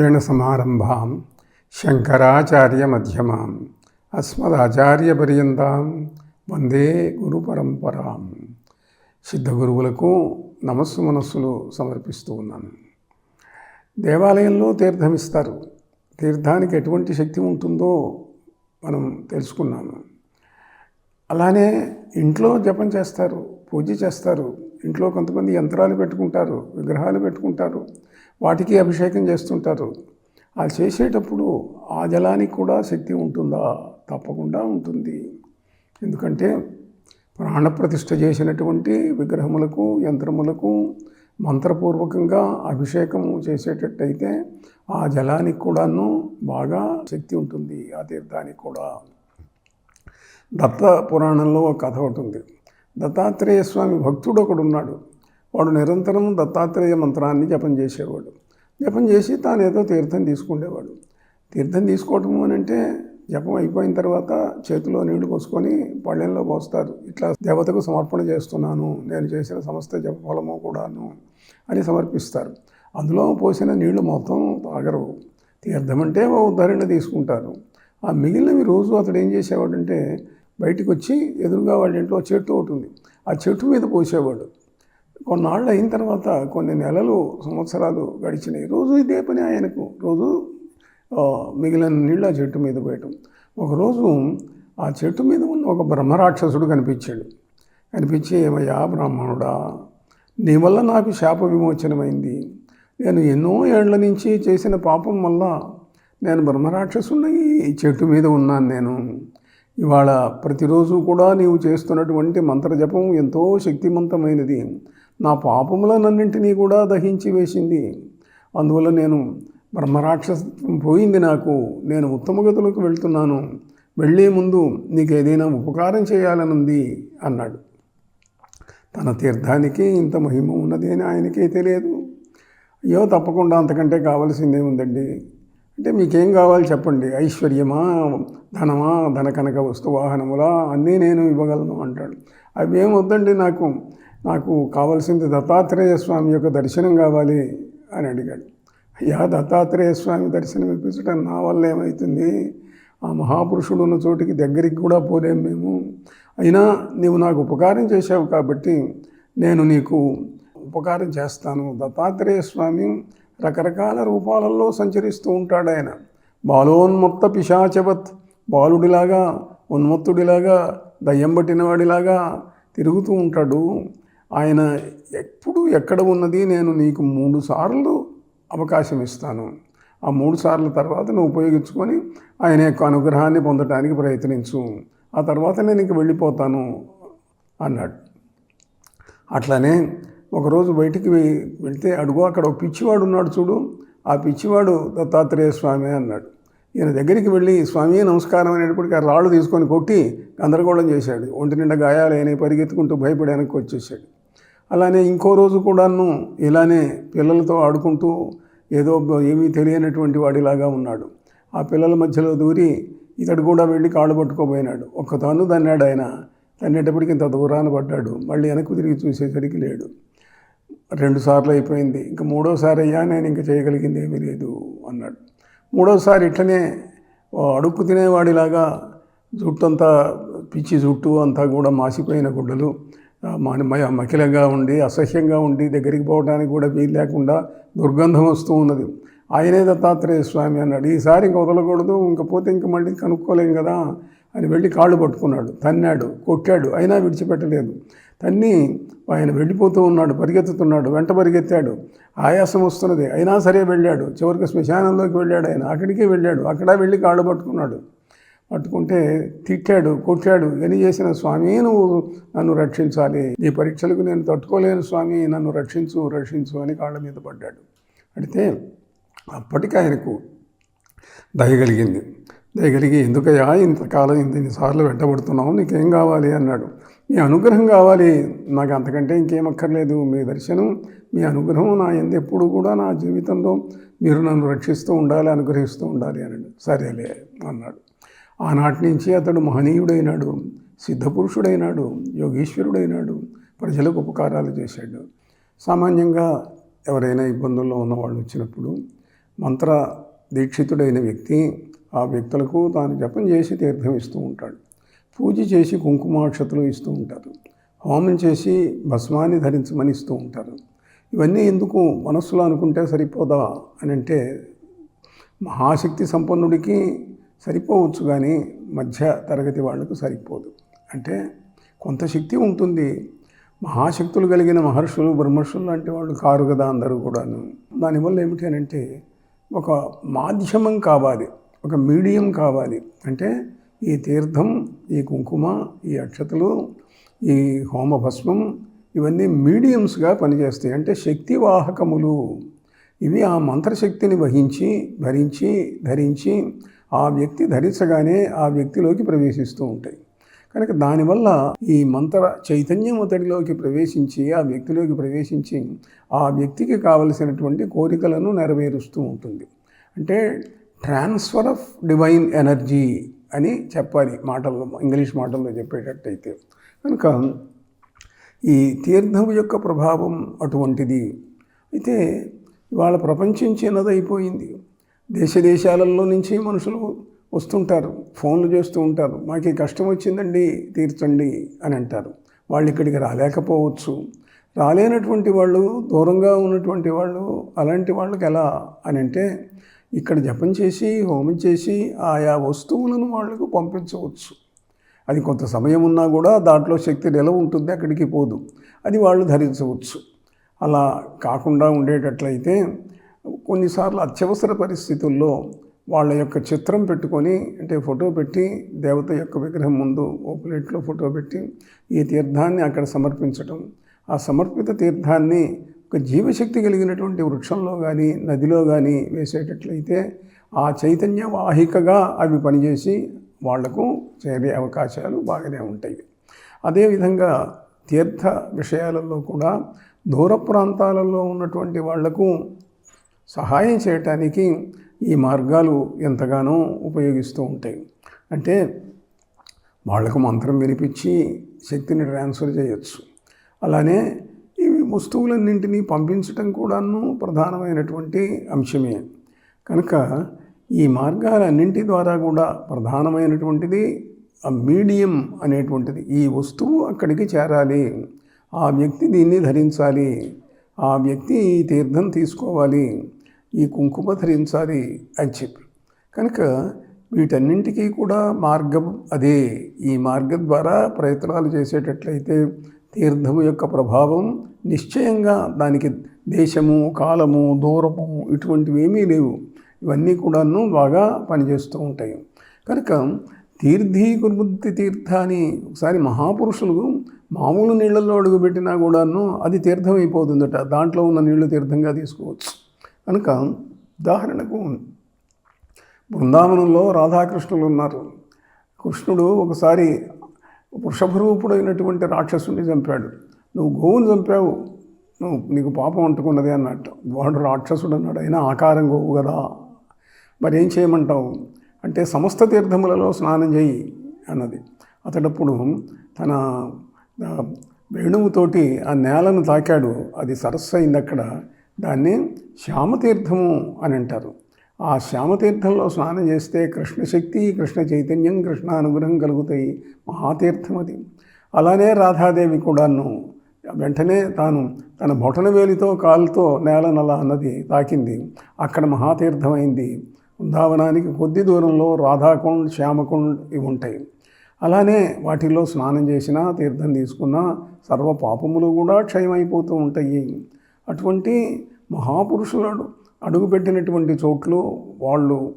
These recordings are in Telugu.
నారాయణ సమారంభాం శంకరాచార్య మధ్యమాం అస్మదాచార్యపర్యంతాం వందే గురు పరంపరాం సిద్ధగురువులకు నమస్సు మనస్సులు సమర్పిస్తూ ఉన్నాను. దేవాలయంలో తీర్థమిస్తారు. తీర్థానికి ఎటువంటి శక్తి ఉంటుందో మనం తెలుసుకున్నాము. అలానే ఇంట్లో జపం చేస్తారు పూజ చేస్తారు. ఇంట్లో కొంతమంది యంత్రాలు పెట్టుకుంటారు విగ్రహాలు పెట్టుకుంటారు. వాటికి అభిషేకం చేస్తుంటారు. అది చేసేటప్పుడు ఆ జలానికి కూడా శక్తి ఉంటుందా? తప్పకుండా ఉంటుంది. ఎందుకంటే ప్రాణప్రతిష్ఠ చేసినటువంటి విగ్రహములకు యంత్రములకు మంత్రపూర్వకంగా అభిషేకం చేసేటట్టయితే ఆ జలానికి కూడాను బాగా శక్తి ఉంటుంది. ఆ తీర్థానికి కూడా. దత్త పురాణంలో ఒక కథ ఒకటి ఉంది. దత్తాత్రేయ స్వామి భక్తుడు ఒకడు ఉన్నాడు వాడు నిరంతరం దత్తాత్రేయ మంత్రాన్ని జపం చేసేవాడు. జపం చేసి తాను ఏదో తీర్థం తీసుకునేవాడు తీర్థం తీసుకోవటము అని అంటే జపం అయిపోయిన తర్వాత చేతిలో నీళ్ళు పోసుకొని పళ్ళెంలో పోస్తారు. ఇట్లా దేవతకు సమర్పణ చేస్తున్నాను. నేను చేసిన సమస్త జప ఫలము కూడాను అని సమర్పిస్తారు. అందులో పోసిన నీళ్ళు మొత్తం తాగరు. తీర్థం అంటే ఓ ఉద్ధరణ తీసుకుంటారు. ఆ మిగిలినవి రోజు అతడు ఏం చేసేవాడంటే బయటకు వచ్చి ఎదురుగా వాళ్ళ ఇంట్లో చెట్టు ఒకటి ఉంది. ఆ చెట్టు మీద పోసేవాడు. కొన్నాళ్ళు అయిన తర్వాత కొన్ని నెలలు సంవత్సరాలు గడిచినాయి. రోజు ఇదే పని ఆయనకు. రోజు మిగిలిన నీళ్ళ చెట్టు మీద పోయటం. ఒకరోజు ఆ చెట్టు మీద ఉన్న ఒక బ్రహ్మరాక్షసుడు కనిపించాడు. కనిపించి ఏమయ్యా బ్రాహ్మణుడా నీ వల్ల నాకు శాప విమోచనమైంది. నేను ఎన్నో ఏళ్ళ నుంచి చేసిన పాపం వల్ల నేను బ్రహ్మరాక్షసుని ఈ చెట్టు మీద ఉన్నాను నేను. ఇవాళ ప్రతిరోజు కూడా నీవు చేస్తున్నటువంటి మంత్రజపం ఎంతో శక్తివంతమైనది నా పాపములనన్నింటినీ కూడా దహించి వేసింది. అందువల్ల నేను బ్రహ్మరాక్షసత్వం పోయింది నాకు. నేను ఉత్తమ గతులకు వెళ్తున్నాను. వెళ్ళే ముందు నీకు ఏదైనా ఉపకారం చేయాలనుంది అన్నాడు. తన తీర్థానికి ఇంత మహిమ ఉన్నది అని ఆయనకే తెలియదు. అయ్యో తప్పకుండా అంతకంటే కావాల్సిందే ఉందండి అంటే మీకేం కావాలి చెప్పండి. ఐశ్వర్యమా ధనమా ధన కనక వస్తువాహనములా అన్నీ నేను ఇవ్వగలను అంటాడు. అవి ఏం వద్దండి నాకు? నాకు కావలసింది దత్తాత్రేయ స్వామి యొక్క దర్శనం కావాలి అని అడిగాడు. అయ్యా దత్తాత్రేయ స్వామి దర్శనం ఇప్పించడం నా వల్ల ఏమవుతుంది ఆ మహాపురుషుడు ఉన్న చోటికి దగ్గరికి కూడా పోలేం మేము. అయినా నీవు నాకు ఉపకారం చేశావు కాబట్టి నేను నీకు ఉపకారం చేస్తాను. దత్తాత్రేయ స్వామి రకరకాల రూపాలలో సంచరిస్తూ ఉంటాడు ఆయన. బాలోన్మత్త పిశాచవత్ బాలుడిలాగా ఉన్మత్తుడిలాగా దయ్యం పట్టినవాడిలాగా తిరుగుతూ ఉంటాడు. ఆయన ఎప్పుడు ఎక్కడ ఉన్నది నేను నీకు మూడు సార్లు అవకాశం ఇస్తాను. ఆ మూడు సార్ల తర్వాత నువ్వు ఉపయోగించుకొని ఆయన యొక్క అనుగ్రహాన్ని పొందటానికి ప్రయత్నించు. ఆ తర్వాత నేను ఇంక వెళ్ళిపోతాను అన్నాడు. అట్లానే ఒకరోజు బయటికి వెళ్తే అడుగు అక్కడ ఒక పిచ్చివాడు ఉన్నాడు చూడు. ఆ పిచ్చివాడు దత్తాత్రేయ స్వామి అన్నాడు. ఈయన దగ్గరికి వెళ్ళి స్వామి నమస్కారం అనేటప్పటికి ఆ రాళ్ళు తీసుకొని కొట్టి గందరగోళం చేశాడు. ఒంటి నిండా గాయాలైన పరిగెత్తుకుంటూ భయపడడానికి వచ్చేసాడు. అలానే ఇంకో రోజు కూడాను ఇలానే పిల్లలతో ఆడుకుంటూ ఏదో ఏమీ తెలియనటువంటి వాడిలాగా ఉన్నాడు. ఆ పిల్లల మధ్యలో దూరి ఇతడు కూడా వెళ్ళి కాళ్ళు పట్టుకోబోయినాడు. ఒక్క తను దన్నాడు ఆయన. తన్నేటప్పటికి ఇంత దూరాన పడ్డాడు. మళ్ళీ వెనక్కు తిరిగి చూసేసరికి లేడు. రెండు సార్లు అయిపోయింది. ఇంకా మూడోసారి అయ్యా నేను ఇంకా చేయగలిగింది ఏమీ లేదు అన్నాడు. మూడోసారి ఇట్లనే అడుక్కు తినేవాడిలాగా జుట్టు అంతా పిచ్చి జుట్టు అంతా కూడా మాసిపోయిన గుడ్డలు మకిలంగా ఉండి అసహ్యంగా ఉండి దగ్గరికి పోవడానికి కూడా వీలు లేకుండా దుర్గంధం వస్తూ ఉన్నది. ఆయనే దత్తాత్రేయ స్వామి అన్నాడు. ఈసారి ఇంక వదలకూడదు ఇంక పోతే ఇంక మళ్ళీ కనుక్కోలేం కదా అని వెళ్ళి కాళ్ళు పట్టుకున్నాడు. తన్నాడు కొట్టాడు. అయినా విడిచిపెట్టలేదు. తన్ని ఆయన వెళ్ళిపోతూ ఉన్నాడు పరిగెత్తుతున్నాడు వెంట పరిగెత్తాడు. ఆయాసం వస్తున్నది. అయినా సరే వెళ్ళాడు. చివరికి శ్మశానంలోకి వెళ్ళాడు ఆయన. అక్కడికే వెళ్ళాడు. అక్కడ వెళ్ళి కాళ్ళు పట్టుకున్నాడు. పట్టుకుంటే తిట్టాడు కొట్టాడు ఎన్ని చేసిన స్వామి నువ్వు నన్ను రక్షించాలి. ఈ పరీక్షలకు నేను తట్టుకోలేను స్వామి నన్ను రక్షించు రక్షించు అని కాళ్ళ మీద పడ్డాడు. అడితే అప్పటికి ఆయనకు దయగలిగింది దయగలిగి ఎందుకయ్యా ఇంతకాలం ఇంత ఇన్నిసార్లు వెంటబడుతున్నావు నీకేం కావాలి అన్నాడు. మీ అనుగ్రహం కావాలి నాకు అంతకంటే ఇంకేం అక్కర్లేదు. మీ దర్శనం మీ అనుగ్రహం నా ఎందు ఎప్పుడు కూడా నా జీవితంలో మీరు నన్ను రక్షిస్తూ ఉండాలి అనుగ్రహిస్తూ ఉండాలి అన్నాడు. సరేలే అన్నాడు. ఆనాటి నుంచి అతడు మహనీయుడైనాడు సిద్ధపురుషుడైనాడు యోగీశ్వరుడైనాడు ప్రజలకు ఉపకారాలు చేశాడు. సామాన్యంగా ఎవరైనా ఇబ్బందుల్లో ఉన్నవాళ్ళు వచ్చినప్పుడు మంత్ర దీక్షితుడైన వ్యక్తి ఆ వ్యక్తులకు తాను జపం చేసి తీర్థం ఇస్తూ ఉంటాడు. పూజ చేసి కుంకుమాక్షతలు ఇస్తూ ఉంటారు. హోమం చేసి భస్మాన్ని ధరించమని ఇస్తూ ఉంటారు. ఇవన్నీ ఎందుకు మనస్సులో అనుకుంటే సరిపోదా అని అంటే మహాశక్తి సంపన్నుడికి సరిపోవచ్చు కానీ మధ్య తరగతి వాళ్ళకు సరిపోదు. అంటే కొంత శక్తి ఉంటుంది. మహాశక్తులు కలిగిన మహర్షులు బ్రహ్మర్షులు లాంటి వాళ్ళు కారు కదా అందరూ కూడాను. దానివల్ల ఏమిటి అని అంటే ఒక మాధ్యమం కావాలి ఒక మీడియం కావాలి. అంటే ఈ తీర్థం ఈ కుంకుమ ఈ అక్షతలు ఈ హోమభస్మం ఇవన్నీ మీడియంస్గా పనిచేస్తాయి. అంటే శక్తి వాహకములు ఇవి ఆ మంత్రశక్తిని వహించి భరించి ధరించి ఆ వ్యక్తి ధరించగానే ఆ వ్యక్తిలోకి ప్రవేశిస్తూ ఉంటాయి. కనుక దానివల్ల ఈ మంత్ర చైతన్యం అతడిలోకి ప్రవేశించి ఆ వ్యక్తిలోకి ప్రవేశించి ఆ వ్యక్తికి కావలసినటువంటి కోరికలను నెరవేరుస్తూ ఉంటుంది. అంటే ట్రాన్స్ఫర్ ఆఫ్ డివైన్ ఎనర్జీ అని చెప్పాలి మాటల్లో ఇంగ్లీష్ మాటల్లో చెప్పేటట్టయితే. కనుక ఈ తీర్థం యొక్క ప్రభావం అటువంటిది. అయితే ఇవాళ ప్రపంచం చిన్నదైపోయింది. దేశ దేశాలలో నుంచి మనుషులు వస్తుంటారు ఫోన్లు చేస్తూ ఉంటారు. మాకు ఈ కష్టం వచ్చిందండి తీర్చండి అని అంటారు. వాళ్ళు ఇక్కడికి రాలేకపోవచ్చు. రాలేనటువంటి వాళ్ళు దూరంగా ఉన్నటువంటి వాళ్ళు అలాంటి వాళ్ళకి ఎలా అని అంటే ఇక్కడ జపం చేసి హోమం చేసి ఆయా వస్తువులను వాళ్ళకు పంపించవచ్చు. అది కొంత సమయం ఉన్నా కూడా దాంట్లో శక్తి నిలవ ఉంటుంది అక్కడికి పోదు. అది వాళ్ళు ధరించవచ్చు. అలా కాకుండా ఉండేటట్లయితే కొన్నిసార్లు అత్యవసర పరిస్థితుల్లో వాళ్ళ యొక్క చిత్రం పెట్టుకొని అంటే ఫోటో పెట్టి దేవత యొక్క విగ్రహం ముందు ఓ ప్లేట్లో ఫోటో పెట్టి ఈ తీర్థాన్ని అక్కడ సమర్పించటం. ఆ సమర్పిత తీర్థాన్ని ఒక జీవశక్తి కలిగినటువంటి వృక్షంలో కానీ నదిలో కానీ వేసేటట్లయితే ఆ చైతన్య వాహికగా అవి పనిచేసి వాళ్ళకు చేరే అవకాశాలు బాగానే ఉంటాయి. అదేవిధంగా తీర్థ విషయాలలో కూడా దూర ప్రాంతాలలో ఉన్నటువంటి వాళ్ళకు సహాయం చేయటానికి ఈ మార్గాలు ఎంతగానో ఉపయోగిస్తూ ఉంటాయి. అంటే వాళ్ళకు మంత్రం వినిపించి శక్తిని ట్రాన్స్ఫర్ చేయొచ్చు. అలానే ఇవి వస్తువులన్నింటినీ పంపించటం కూడాను ప్రధానమైనటువంటి అంశమే. కనుక ఈ మార్గాలన్నింటి ద్వారా కూడా ప్రధానమైనటువంటిది ఆ మీడియం అనేటువంటిది ఈ వస్తువు అక్కడికి చేరాలి ఆ వ్యక్తి దీన్ని ధరించాలి ఆ వ్యక్తి ఈ తీర్థం తీసుకోవాలి ఈ కుంకుమ ధరించాలి అని చెప్పి. కనుక వీటన్నింటికీ కూడా మార్గం అదే. ఈ మార్గం ద్వారా ప్రయత్నాలు చేసేటట్లయితే తీర్థము యొక్క ప్రభావం నిశ్చయంగా దానికి దేశము కాలము దూరము ఇటువంటివి ఏమీ లేవు. ఇవన్నీ కూడాను బాగా పనిచేస్తూ ఉంటాయి. కనుక తీర్థీకుర్బుద్ధి తీర్థాన్ని ఒకసారి మహాపురుషులు మామూలు నీళ్ళల్లో అడుగుపెట్టినా కూడాను అది తీర్థం అయిపోతుందట దాంట్లో ఉన్న నీళ్ళు తీర్థంగా తీసుకోవచ్చు. కనుక ఉదాహరణకు బృందావనంలో రాధాకృష్ణులు ఉన్నారు. కృష్ణుడు ఒకసారి వృషభరూపుడైనటువంటి రాక్షసుని చంపాడు. నువ్వు గోవును చంపావు. నువ్వు నీకు పాపం అంటుకున్నది అన్నట్టు వాడు రాక్షసుడు అన్నాడు అయినా ఆకారం గోవు కదా. మరి ఏం చేయమంటావు? అంటే సమస్త తీర్థములలో స్నానం చేయి అన్నది. అతడప్పుడు తన వేణువుతోటి ఆ నేలను తాకాడు. అది సరస్సు అయింది అక్కడ దాన్ని శ్యామతీర్థము అని అంటారు. ఆ శ్యామతీర్థంలో స్నానం చేస్తే కృష్ణశక్తి కృష్ణ చైతన్యం కృష్ణ అనుగ్రహం కలుగుతాయి. మహాతీర్థం అది. అలానే రాధాదేవి కూడాను వెంటనే తాను తన బొటన వేలితో కాలుతో నేలనలా అన్నది తాకింది. అక్కడ మహాతీర్థమైంది. బృందావనానికి కొద్ది దూరంలో రాధాకుండ్ శ్యామకుండ్ ఇవి ఉంటాయి. అలానే వాటిల్లో స్నానం చేసినా తీర్థం తీసుకున్నా సర్వ పాపములు కూడా క్షయమైపోతూ ఉంటాయి. అటువంటి మహాపురుషులు అడుగుపెట్టినటువంటి చోట్లు వాళ్ళు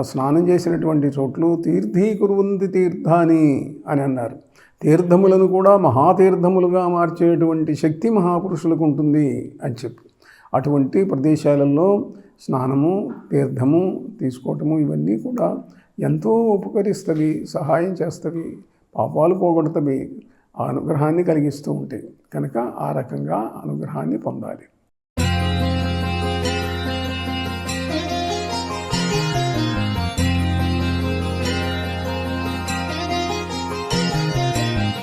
స్నానం చేసినటువంటి చోట్లు తీర్థీకురుంది తీర్థాని అని అన్నారు. తీర్థములను కూడా మహాతీర్థములుగా మార్చేటువంటి శక్తి మహాపురుషులకు ఉంటుంది అని చెప్పి. అటువంటి ప్రదేశాలలో స్నానము తీర్థము తీసుకోవటము ఇవన్నీ కూడా ఎంతో ఉపకరిస్తవి సహాయం చేస్తవి పాపాలు పోగొడతవి ఆ అనుగ్రహాన్ని కలిగిస్తూ ఉంటాయి. కనుక ఆ రకంగా అనుగ్రహాన్ని పొందాలి.